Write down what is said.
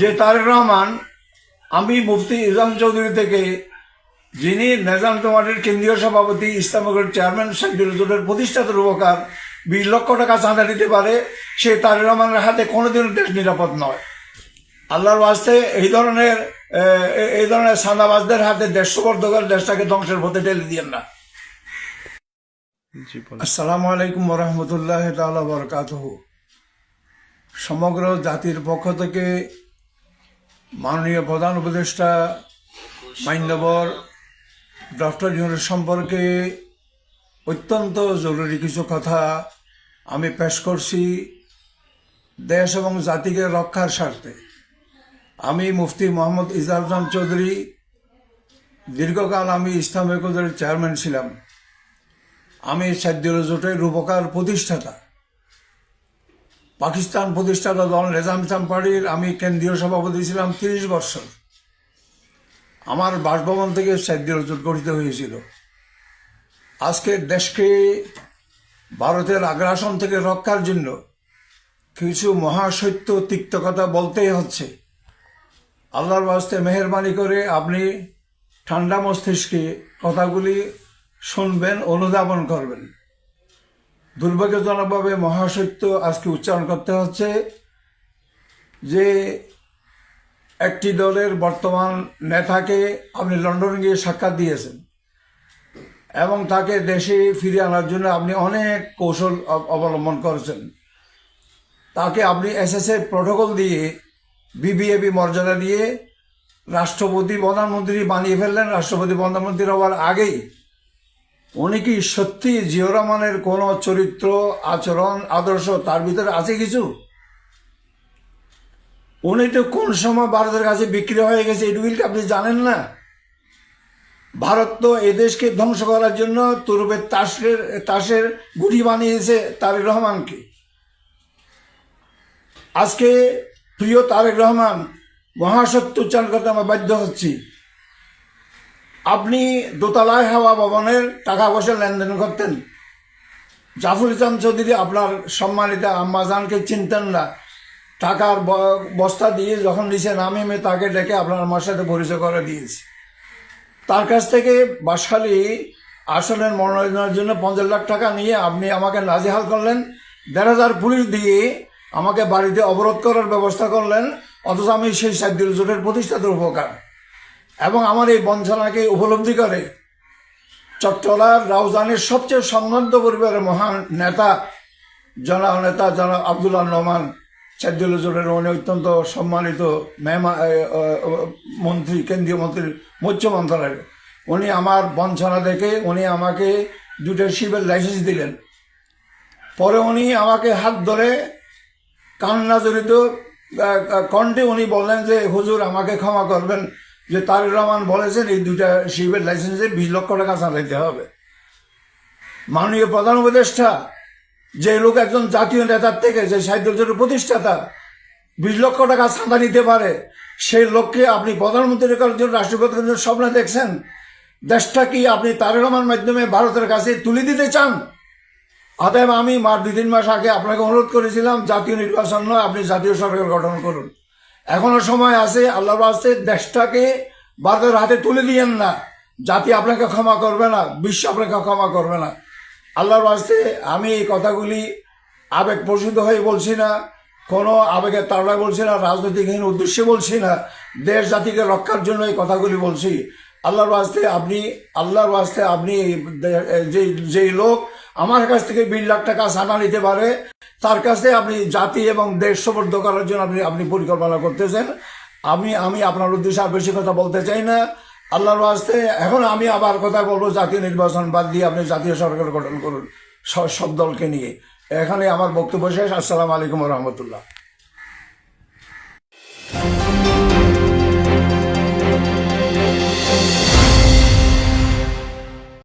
যে তারেক রহমান আমি মুফতি ইজাম চৌধুরী থেকে যিনি নেজাম তোমাদের কেন্দ্রীয় সভাপতি ইসলামগড়ের চেয়ারম্যান সাইদুল জোটের প্রতিষ্ঠাতা রূপকার বিশ লক্ষ টাকা চাঁদা দিতে পারে সে তারেক রহমানের হাতে কোনোদিনও দেশ নিরাপদ নয়। আল্লাহর ওয়াস্তে এই ধরনের এই ধরনের সাদাবাজদের হাতে দেশ সুবর্দ করে দেশটাকে ধ্বংসের পথে ঠেলে দিয়েন না। আসসালামু আলাইকুম রহমতুল্লাহ তালা বরকাত সমগ্র জাতির পক্ষ থেকে মাননীয় প্রধান উপদেষ্টা মান্যবর, ডক্টর ইউনুস সম্পর্কে অত্যন্ত জরুরি কিছু কথা আমি পেশ করছি দেশ এবং জাতিকে রক্ষার স্বার্থে। আমি মুফতি মোহাম্মদ ইজাজম চৌধুরী, দীর্ঘকাল আমি ইসলাম একদের চেয়ারম্যান ছিলাম। আমি সাদ্যুল জোটের রূপকার প্রতিষ্ঠাতা। পাকিস্তান প্রতিষ্ঠাতা দল নিজাম ইসলাম পার্টির আমি কেন্দ্রীয় সভাপতি ছিলাম তিরিশ বছর। আমার বাসভবন থেকে জোট গঠিত হয়েছিল। আজকে দেশকে ভারতের আগ্রাসন থেকে রক্ষার জন্য কিছু মহাসত্য তিক্ত কথা বলতেই হচ্ছে। আল্লাহর বাস্তে মেহরবানি করে আপনি ঠান্ডা মস্তিষ্কে কথাগুলি শুনবেন, অনুধাবন করবেন। দুর্ভাগ্যজনকভাবে মহাসত্য আজকে উচ্চারণ করতে হচ্ছে যে একটি দলের বর্তমান নেতাকে আপনি লন্ডনে গিয়ে সাক্ষাৎ দিয়েছেন এবং তাকে দেশে ফিরে আনার জন্য আপনি অনেক কৌশল অবলম্বন করেছেন। তাকে আপনি এসএসএ প্রোটোকল দিয়ে বিবিএপি মর্যাদা দিয়ে রাষ্ট্রপতি, প্রধানমন্ত্রী বানিয়ে ফেললেন। রাষ্ট্রপতি, প্রধানমন্ত্রী হওয়ার আগেই উনি কি সত্যি জিও রহমানের কোন চরিত্র, আচরণ, আদর্শ তার ভিতরে আছে কিছু? উনি তো কোন সময় ভারতের কাছে বিক্রি হয়ে গেছে এটুকু কি আপনি জানেন না? ভারত তো এদেশকে ধ্বংস করার জন্য তুরুপের তাসের তাসের গুটি বানিয়েছে তারেক রহমানকে। আজকে প্রিয় তারেক রহমান মহাসত্য উচ্চারণ করতে আমরা বাধ্য হচ্ছি। আপনি দোতলায় হাওয়া ভবনের টাকা পয়সা লেনদেন করতেন। জাফর ইসলাম চৌধুরী আপনার সম্মানিত আম্মাজানকে চিনতেন না। টাকার বস্তা দিয়ে যখন দিয়েছেন আমি আমি তাকে ডেকে আপনার আমার সাথে পরিচয় করে দিয়েছি। তার কাছ থেকে বাসালি আসনের মনোনয়নের জন্য পঞ্চাশ লাখ টাকা নিয়ে আপনি আমাকে নাজেহাল করলেন। দেড় হাজার পুলিশ দিয়ে আমাকে বাড়িতে অবরোধ করার ব্যবস্থা করলেন। অথচ আমি সেই সাদ্দুল জোটের প্রতিষ্ঠাতার উপকার। এবং আমার এই বঞ্চনাকে উপলব্ধি করে চট্টলার রাউজানের সবচেয়ে সম্ভ্রান্ত পরিবারের মহান নেতা জনা নেতা জনাব আবদুল্লাহ রহমান সাদ্দুল জোটের উনি অত্যন্ত সম্মানিত মেহমা মন্ত্রী, কেন্দ্রীয় মন্ত্রী, মৎস্য মন্ত্রণালয়ের। উনি আমার বঞ্চনা দেখে উনি আমাকে দুটো শিবের লাইসেন্স দিলেন। পরে উনি আমাকে হাত ধরে কান্না জড়িত কণ্ঠে উনি বললেন যে, হুজুর, আমাকে ক্ষমা করবেন। যে তারেক রহমান বলেছেন, এই দুইটা শিবের লাইসেন্সে বিশ লক্ষ টাকা চালাইতে হবে। মাননীয় প্রধান উপদেষ্টা, যে লোক একজন জাতীয় নেতার থেকে যে সাহিত্যের প্রতিষ্ঠাতা, বিশ লক্ষ টাকা চাঁদা নিতে পারে, সেই লোককে আপনি প্রধানমন্ত্রী করার জন্য রাষ্ট্রপতির জন্য স্বপ্ন দেখছেন। দেশটা কি আপনি তারেক রহমান মাধ্যমে ভারতের কাছে তুলে দিতে চান? অতএব আমি মার দুই তিন মাস আগে আপনাকে অনুরোধ করেছিলাম, জাতীয় নির্বাচন নয়, আপনি জাতীয় সরকার গঠন করুন। এখনও সময় আছে আল্লাহর আসতে দেশটাকে ভারতের হাতে তুলে দিয়েন না, জাতি আপনাকে ক্ষমা করবে না, বিশ্ব আপনাকে ক্ষমা করবে না। আল্লাহর বাস্তে আমি এই কথাগুলি আবেগ প্রসূত হয়ে বলছি না, কোনো আবেগের তাড়ায় বলছি না, রাজনৈতিকহীন উদ্দেশ্যে বলছি না, দেশ জাতিকে রক্ষার জন্য এই কথাগুলি বলছি। আল্লাহর বাস্তে আপনি, আল্লাহর বাস্তে আপনি, যে যেই লোক আমার কাছ থেকে বিশ লাখ টাকা সানা নিতে পারে, তার কাছে আপনি জাতি এবং দেশ সমর্থ করার জন্য আপনি আপনি পরিকল্পনা করতেছেন। আমি আমি আপনার উদ্দেশ্যে আর বেশি কথা বলতে চাই না। আল্লাহর বাস্তে এখন আমি আবার কথা বলব জাতীয় নির্বাচন বাদ দিয়ে আপনি জাতীয় সরকার গঠন করুন সব দলকে নিয়ে। এখানে আমার বক্তব্য শেষ। আসসালামু আলাইকুম রহমতুল্লাহ।